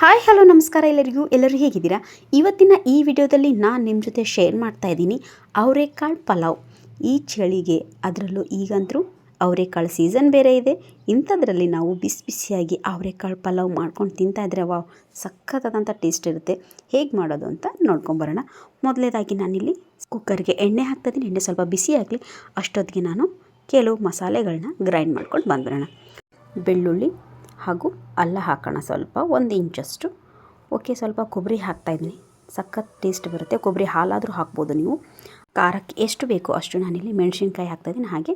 Hi hello ನಮಸ್ಕಾರ ಎಲ್ಲರಿಗೂ. ಎಲ್ಲರೂ ಹೇಗಿದ್ದೀರಾ? ಇವತ್ತಿನ ಈ ವಿಡಿಯೋದಲ್ಲಿ ನಾನು ನಿಮ್ಮ ಜೊತೆ ಶೇರ್ ಮಾಡ್ತಾ ಇದ್ದೀನಿ ಅವರೆಕಾಳು ಪಲಾವ್. ಈ ಚಳಿಗೆ ಅದರಲ್ಲೂ ಈಗಂತರೂ ಅವರೆಕಾಳು ಸೀಸನ್ ಬೇರೆ ಇದೆ. ಇಂಥದ್ರಲ್ಲಿ ನಾವು ಬಿಸಿ ಬಿಸಿಯಾಗಿ ಅವರೆಕಾಳು ಪಲಾವ್ ಮಾಡ್ಕೊಂಡು ತಿಂತಾ ಇದ್ರೆ ವಾವ್, ಸಖತ್ತಾದಂಥ ಟೇಸ್ಟ್ ಇರುತ್ತೆ. ಹೇಗೆ ಮಾಡೋದು ಅಂತ ನೋಡ್ಕೊಂಬರೋಣ ಮೊದಲೇದಾಗಿ ನಾನಿಲ್ಲಿ ಕುಕ್ಕರ್ಗೆ ಎಣ್ಣೆ ಹಾಕ್ತಾಯಿದ್ದೀನಿ. ಎಣ್ಣೆ ಸ್ವಲ್ಪ ಬಿಸಿ ಆಗಲಿ. ಅಷ್ಟೊತ್ತಿಗೆ ನಾನು ಕೆಲವು ಮಸಾಲೆಗಳನ್ನ ಗ್ರೈಂಡ್ ಮಾಡ್ಕೊಂಡು ಬಂದ್ಬಿಡೋಣ. ಬೆಳ್ಳುಳ್ಳಿ ಹಾಗೂ ಅಲ್ಲ ಹಾಕೋಣ ಸ್ವಲ್ಪ, ಒಂದು ಇಂಚಷ್ಟು. ಓಕೆ, ಸ್ವಲ್ಪ ಕೊಬ್ಬರಿ ಹಾಕ್ತಾಯಿದ್ದೀನಿ ಸಖತ್ ಟೇಸ್ಟ್ ಬರುತ್ತೆ. ಕೊಬ್ಬರಿ ಹಾಲಾದರೂ ಹಾಕ್ಬೋದು ನೀವು. ಖಾರಕ್ಕೆ ಎಷ್ಟು ಬೇಕು ಅಷ್ಟು ನಾನಿಲ್ಲಿ ಮೆಣಸಿನ್ಕಾಯಿ ಹಾಕ್ತಾಯಿದ್ದೀನಿ ಹಾಗೆ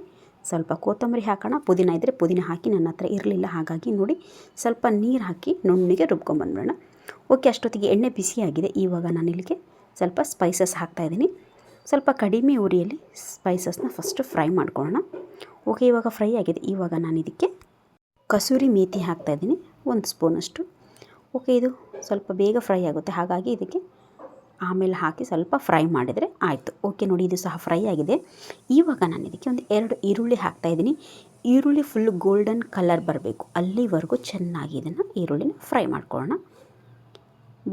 ಸ್ವಲ್ಪ ಕೊತ್ತಂಬರಿ ಹಾಕೋಣ. ಪುದೀನ ಇದ್ದರೆ ಪುದೀನ ಹಾಕಿ ನನ್ನ ಹತ್ರ ಇರಲಿಲ್ಲ. ಹಾಗಾಗಿ ನೋಡಿ, ಸ್ವಲ್ಪ ನೀರು ಹಾಕಿ ನುಣ್ಣಿಗೆ ರುಬ್ಕೊಂಬಂದ್ಬಿಡೋಣ ಓಕೆ, ಅಷ್ಟೊತ್ತಿಗೆ ಎಣ್ಣೆ ಬಿಸಿಯಾಗಿದೆ ಇವಾಗ ನಾನಿಲ್ಲಿಗೆ ಸ್ವಲ್ಪ ಸ್ಪೈಸಸ್ ಹಾಕ್ತಾಯಿದ್ದೀನಿ ಸ್ವಲ್ಪ ಕಡಿಮೆ ಉರಿಯಲ್ಲಿ ಸ್ಪೈಸಸ್ನ ಫಸ್ಟು ಫ್ರೈ ಮಾಡ್ಕೊಳ್ಳೋಣ. ಓಕೆ, ಇವಾಗ ಫ್ರೈ ಆಗಿದೆ. ಇವಾಗ ನಾನು ಇದಕ್ಕೆ ಕಸೂರಿ ಮೇಥಿ ಹಾಕ್ತಾಯಿದ್ದೀನಿ ಒಂದು ಸ್ಪೂನಷ್ಟು ಓಕೆ ಇದು ಸ್ವಲ್ಪ ಬೇಗ ಫ್ರೈ ಆಗುತ್ತೆ. ಹಾಗಾಗಿ ಇದಕ್ಕೆ ಆಮೇಲೆ ಹಾಕಿ ಸ್ವಲ್ಪ ಫ್ರೈ ಮಾಡಿದರೆ ಆಯಿತು. ಓಕೆ ನೋಡಿ, ಇದು ಸಹ ಫ್ರೈ ಆಗಿದೆ. ಇವಾಗ ನಾನು ಇದಕ್ಕೆ ಒಂದು ಎರಡು ಈರುಳ್ಳಿ ಹಾಕ್ತಾಯಿದ್ದೀನಿ ಈರುಳ್ಳಿ ಫುಲ್ ಗೋಲ್ಡನ್ ಕಲರ್ ಬರಬೇಕು. ಅಲ್ಲಿವರೆಗೂ ಚೆನ್ನಾಗಿ ಇದನ್ನು ಈರುಳ್ಳಿನ ಫ್ರೈ ಮಾಡ್ಕೊಳ್ಳೋಣ.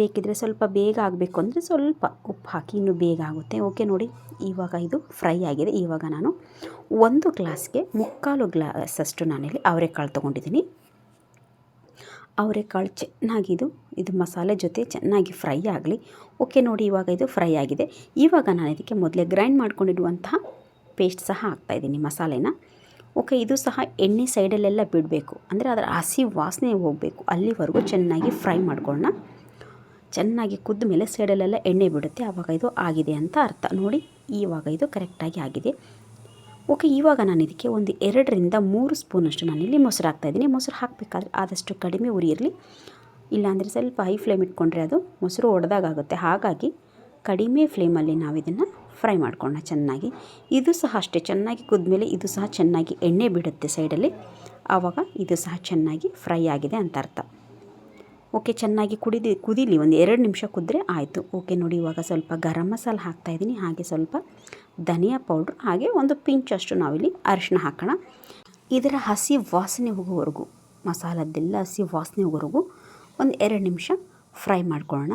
ಬೇಕಿದ್ರೆ ಸ್ವಲ್ಪ ಬೇಗ ಆಗಬೇಕು ಅಂದರೆ ಸ್ವಲ್ಪ ಉಪ್ಪು ಹಾಕಿ ಇನ್ನೂ ಬೇಗ ಆಗುತ್ತೆ. ಓಕೆ ನೋಡಿ, ಇವಾಗ ಇದು ಫ್ರೈ ಆಗಿದೆ. ಇವಾಗ ನಾನು ಒಂದು ಗ್ಲಾಸ್ಗೆ ಮುಕ್ಕಾಲು ಗ್ಲಾಸಷ್ಟು ನಾನಿಲ್ಲಿ ಅವರೆಕಾಳು ತೊಗೊಂಡಿದ್ದೀನಿ. ಅವರೆಕಾಳು ಚೆನ್ನಾಗಿದು ಇದು ಮಸಾಲೆ ಜೊತೆ ಚೆನ್ನಾಗಿ ಫ್ರೈ ಆಗಲಿ. ಓಕೆ ನೋಡಿ, ಇವಾಗ ಇದು ಫ್ರೈ ಆಗಿದೆ. ಇವಾಗ ನಾನು ಇದಕ್ಕೆ ಮೊದಲೇ ಗ್ರೈಂಡ್ ಮಾಡ್ಕೊಂಡಿಡುವಂತಹ ಪೇಸ್ಟ್ ಸಹ ಹಾಕ್ತಾಯಿದ್ದೀನಿ ಮಸಾಲೆನ. ಓಕೆ, ಇದು ಸಹ ಎಣ್ಣೆ ಸೈಡಲ್ಲೆಲ್ಲ ಬಿಡಬೇಕು. ಅಂದರೆ ಅದರ ಹಸಿ ವಾಸನೆ ಹೋಗಬೇಕು. ಅಲ್ಲಿವರೆಗೂ ಚೆನ್ನಾಗಿ ಫ್ರೈ ಮಾಡ್ಕೊಳ್ಳೋಣ. ಚೆನ್ನಾಗಿ ಕುದ್ದ ಮೇಲೆ ಸೈಡಲ್ಲೆಲ್ಲ ಎಣ್ಣೆ ಬಿಡುತ್ತೆ. ಆವಾಗ ಇದು ಆಗಿದೆ ಅಂತ ಅರ್ಥ. ನೋಡಿ, ಇವಾಗ ಇದು ಕರೆಕ್ಟಾಗಿ ಆಗಿದೆ. ಓಕೆ, ಇವಾಗ ನಾನು ಇದಕ್ಕೆ ಒಂದು ಎರಡರಿಂದ ಮೂರು ಸ್ಪೂನಷ್ಟು ನಾನಿಲ್ಲಿ ಮೊಸರು ಹಾಕ್ತಾಯಿದ್ದೀನಿ ಮೊಸರು ಹಾಕಬೇಕಾದ್ರೆ ಆದಷ್ಟು ಕಡಿಮೆ ಉರಿಯಿರಲಿ. ಇಲ್ಲಾಂದರೆ ಸ್ವಲ್ಪ ಹೈ ಫ್ಲೇಮ್ ಇಟ್ಕೊಂಡ್ರೆ ಅದು ಮೊಸರು ಒಡೆದಾಗುತ್ತೆ ಹಾಗಾಗಿ ಕಡಿಮೆ ಫ್ಲೇಮಲ್ಲಿ ನಾವು ಇದನ್ನು ಫ್ರೈ ಮಾಡ್ಕೊಳ್ಳೋಣ ಚೆನ್ನಾಗಿ. ಇದು ಸಹ ಅಷ್ಟೇ, ಚೆನ್ನಾಗಿ ಕುದ್ಮೇಲೆ ಇದು ಸಹ ಚೆನ್ನಾಗಿ ಎಣ್ಣೆ ಬಿಡುತ್ತೆ ಸೈಡಲ್ಲಿ. ಆವಾಗ ಇದು ಸಹ ಚೆನ್ನಾಗಿ ಫ್ರೈ ಆಗಿದೆ ಅಂತ ಅರ್ಥ. ಓಕೆ, ಚೆನ್ನಾಗಿ ಕುಡಿದು, ಕುದೀಲಿ, ಒಂದು ಎರಡು ನಿಮಿಷ ಕುದ್ರೆ ಆಯಿತು. ಓಕೆ, ನೋಡಿ, ಇವಾಗ ಸ್ವಲ್ಪ ಗರಂ ಮಸಾಲ ಹಾಕ್ತಾಯಿದ್ದೀನಿ ಹಾಗೆ ಸ್ವಲ್ಪ ಧನಿಯಾ ಪೌಡ್ರ್, ಹಾಗೆ ಒಂದು ಪಿಂಚಷ್ಟು ನಾವಿಲ್ಲಿ ಅರಿಶಿನ ಹಾಕೋಣ. ಇದರ ಹಸಿ ವಾಸನೆ ಹೋಗೋವರೆಗೂ, ಮಸಾಲದ್ದೆಲ್ಲ ಹಸಿ ವಾಸನೆ ಹೋಗೋವರೆಗೂ ಒಂದು ಎರಡು ನಿಮಿಷ ಫ್ರೈ ಮಾಡ್ಕೊಳ್ಳೋಣ.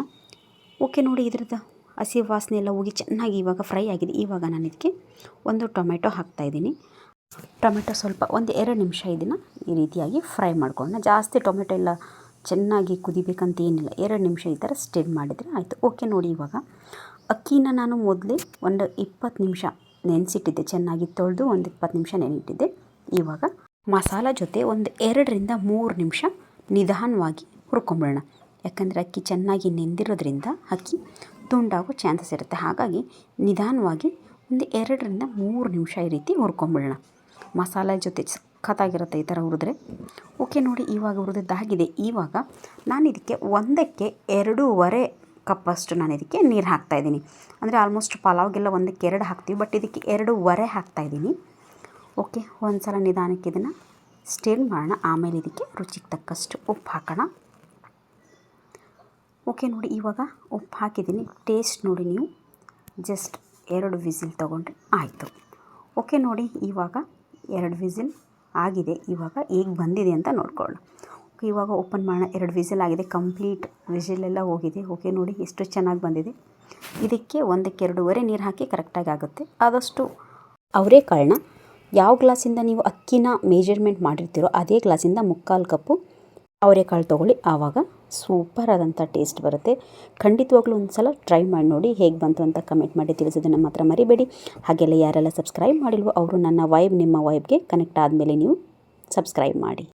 ಓಕೆ, ನೋಡಿ, ಇದ್ರದ್ದು ಹಸಿ ವಾಸನೆ ಎಲ್ಲ ಹೋಗಿ ಚೆನ್ನಾಗಿ ಇವಾಗ ಫ್ರೈ ಆಗಿದೆ. ಇವಾಗ ನಾನು ಇದಕ್ಕೆ ಒಂದು ಟೊಮೆಟೊ ಹಾಕ್ತಾಯಿದ್ದೀನಿ ಟೊಮೆಟೊ ಸ್ವಲ್ಪ ಒಂದು ಎರಡು ನಿಮಿಷ ಇದನ್ನು ಈ ರೀತಿಯಾಗಿ ಫ್ರೈ ಮಾಡ್ಕೊಳ್ಳೋಣ. ಜಾಸ್ತಿ ಟೊಮೆಟೊ ಎಲ್ಲ ಚೆನ್ನಾಗಿ ಕುದಿಬೇಕಂತ ಏನಿಲ್ಲ. ಎರಡು ನಿಮಿಷ ಈ ಥರ ಸ್ಟಿರ್ ಮಾಡಿದರೆ ಆಯಿತು. ಓಕೆ ನೋಡಿ ಇವಾಗ. ಅಕ್ಕಿನ ನಾನು ಮೊದಲೇ ಒಂದು ಇಪ್ಪತ್ತು ನಿಮಿಷ ನೆನೆಸಿಟ್ಟಿದ್ದೆ. ಚೆನ್ನಾಗಿ ತೊಳೆದು ಒಂದು ಇಪ್ಪತ್ತು ನಿಮಿಷ ನೆನೆಯಿಟ್ಟಿದ್ದೆ ಇವಾಗ ಮಸಾಲ ಜೊತೆ ಒಂದು ಎರಡರಿಂದ ಮೂರು ನಿಮಿಷ ನಿಧಾನವಾಗಿ ಹುರ್ಕೊಂಬಿಡೋಣ. ಯಾಕಂದರೆ ಅಕ್ಕಿ ಚೆನ್ನಾಗಿ ನೆಂದಿರೋದ್ರಿಂದ ಅಕ್ಕಿ ತುಂಡಾಗೋ ಚಾನ್ಸಸ್ ಇರುತ್ತೆ. ಹಾಗಾಗಿ ನಿಧಾನವಾಗಿ ಒಂದು ಎರಡರಿಂದ ಮೂರು ನಿಮಿಷ ಈ ರೀತಿ ಹುರ್ಕೊಂಬಿಡೋಣ. ಮಸಾಲೆ ಜೊತೆ ಸಖತ್ತಾಗಿರುತ್ತೆ ಈ ಥರ ಹುರಿದ್ರೆ. ಓಕೆ, ನೋಡಿ ಇವಾಗ ಹುರಿದಿದ್ದಾಗಿದೆ ಇವಾಗ ನಾನು ಇದಕ್ಕೆ ಒಂದಕ್ಕೆ ಎರಡೂವರೆ ಕಪ್ಪಷ್ಟು ನಾನು ಇದಕ್ಕೆ ನೀರು ಹಾಕ್ತಾಯಿದ್ದೀನಿ ಅಂದರೆ ಆಲ್ಮೋಸ್ಟ್ ಪಲಾವ್ಗೆಲ್ಲ ಒಂದಕ್ಕೆ ಎರಡು ಹಾಕ್ತೀವಿ ಬಟ್ ಇದಕ್ಕೆ ಎರಡೂವರೆ ಹಾಕ್ತಾಯಿದ್ದೀನಿ ಓಕೆ ಒಂದು ಸಲ ನಿಧಾನಕ್ಕೆ ಇದನ್ನು ಸ್ಟೇನ್ ಮಾಡೋಣ. ಆಮೇಲೆ ಇದಕ್ಕೆ ರುಚಿಗೆ ತಕ್ಕಷ್ಟು ಉಪ್ಪು ಹಾಕೋಣ. ಓಕೆ, ನೋಡಿ ಇವಾಗ ಉಪ್ಪು ಹಾಕಿದ್ದೀನಿ. ಟೇಸ್ಟ್ ನೋಡಿ ನೀವು. ಜಸ್ಟ್ ಎರಡು ವಿಸಿಲ್ ತೊಗೊಂಡ್ರೆ ಆಯಿತು. ಓಕೆ, ನೋಡಿ ಇವಾಗ ಎರಡು ವಿಸಿಲ್. ಆಗಿದೆ. ಇವಾಗ ಹೇಗೆ ಬಂದಿದೆ ಅಂತ ನೋಡ್ಕೊಳ್ಳೋಣ. ಓಕೆ ಇವಾಗ ಓಪನ್ ಮಾಡೋಣ ಎರಡು ವಿಸಿಲ್ ಆಗಿದೆ ಕಂಪ್ಲೀಟ್ ವಿಸಿಲೆಲ್ಲ ಹೋಗಿದೆ. ಓಕೆ, ನೋಡಿ ಎಷ್ಟು ಚೆನ್ನಾಗಿ ಬಂದಿದೆ. ಇದಕ್ಕೆ ಒಂದಕ್ಕೆ ಎರಡೂವರೆ ನೀರು ಹಾಕಿ ಕರೆಕ್ಟಾಗಿ ಆಗುತ್ತೆ. ಆದಷ್ಟು ಅವರೆಕಾಳನ್ನ ಯಾವ ಗ್ಲಾಸಿಂದ ನೀವು ಅಕ್ಕಿನ ಮೇಜರ್ಮೆಂಟ್ ಮಾಡಿರ್ತೀರೋ ಅದೇ ಗ್ಲಾಸಿಂದ ಮುಕ್ಕಾಲು ಕಪ್ಪು. ಅವರೆಕಾಳು ತೊಗೊಳ್ಳಿ. ಆವಾಗ ಸೂಪರ್ ಆದಂಥ ಟೇಸ್ಟ್ ಬರುತ್ತೆ. ಖಂಡಿತವಾಗ್ಲೂ ಒಂದು ಸಲ ಟ್ರೈ ಮಾಡಿ ನೋಡಿ ಹೇಗೆ ಬಂತು ಅಂತ ಕಮೆಂಟ್ ಮಾಡಿ ತಿಳಿಸೋದನ್ನು ಮಾತ್ರ ಮರಿಬೇಡಿ. ಹಾಗೆಲ್ಲ ಯಾರೆಲ್ಲ ಸಬ್ಸ್ಕ್ರೈಬ್ ಮಾಡಿಲ್ವೋ, ಅವರು ನನ್ನ ವೈಬ್ ನಿಮ್ಮ ವೈಬ್ಗೆ ಕನೆಕ್ಟ್ ಆದಮೇಲೆ ನೀವು ಸಬ್ಸ್ಕ್ರೈಬ್ ಮಾಡಿ.